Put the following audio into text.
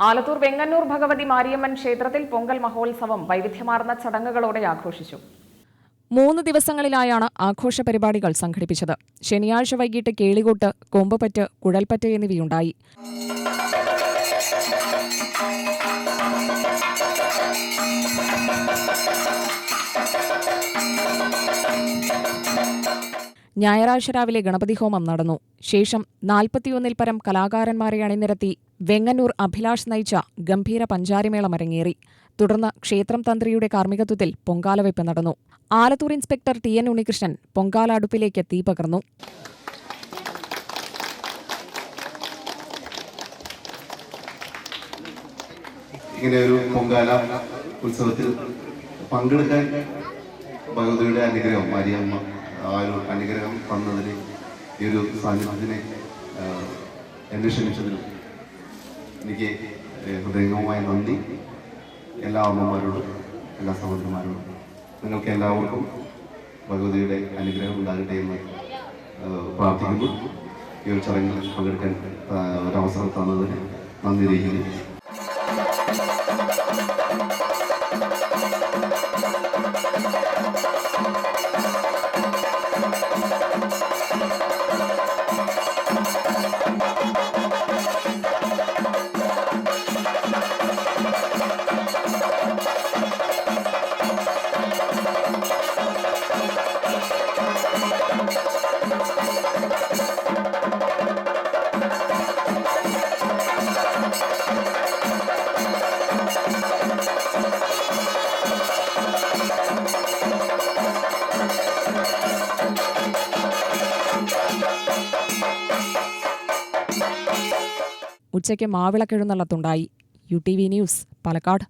ആലത്തൂർ വെങ്ങന്നൂർ ഭഗവതി മാരിയമ്മൻ ക്ഷേത്രത്തിൽ പൊങ്കൽ മഹോത്സവം വൈവിധ്യമാർന്ന ചടങ്ങുകളോടെ ആഘോഷിച്ചു. മൂന്ന് ദിവസങ്ങളിലായാണ് ആഘോഷ പരിപാടികൾ സംഘടിപ്പിച്ചത്. ശനിയാഴ്ച വൈകിട്ട് കേളികൂട്ട് കൊമ്പുപറ്റ് കുഴൽപ്പറ്റ് എന്നിവയുണ്ടായി. ഞായറാഴ്ച രാവിലെ ഗണപതി ഹോമം നടന്നു. ശേഷം നാൽപ്പത്തിയൊന്നിൽ പരം കലാകാരന്മാരെ അണിനിരത്തി വെങ്ങന്നൂർ അഭിലാഷ് നയിച്ച ഗംഭീര പഞ്ചാരിമേളം അരങ്ങേറി. തുടർന്ന് ക്ഷേത്രം തന്ത്രിയുടെ കാർമ്മികത്വത്തിൽ പൊങ്കാലവയ്പ് നടന്നു. Alathur inspector T N Unnikrishnan Pongala അടുപ്പിലേക്ക് തീ പകർന്നു. ഇങ്ങനെ ഒരു പൊങ്കാല ഉത്സവത്തിൽ പങ്കെടുക്കാൻ ഭഗവതിയുടെ അനുഗ്രഹം മാരിയമ്മ ആ ഒരു അനുഗ്രഹം തന്നതിന് ഈ ഒരു സാന്നിധ്യത്തിനെ എന്നെ ക്ഷണിച്ചതിനും എനിക്ക് ഹൃദയംഗമായ നന്ദി. എല്ലാ അമ്മമാരോടും എല്ലാ സഹോദരന്മാരോടും നിങ്ങൾക്ക് എല്ലാവർക്കും ഭഗവതിയുടെ അനുഗ്രഹം ഉണ്ടാകട്ടെ എന്ന് പ്രാർത്ഥിക്കുന്നു. ഈ ഒരു ചടങ്ങിൽ പങ്കെടുക്കാൻ ഒരവസരം തന്നതിന് നന്ദി തന്നതിന് നന്ദി അറിയിക്കുന്നു. ഉച്ചയ്ക്ക് മാവിളക്കിഴുന്നള്ളത്തുണ്ടായി U T V news Palakkad.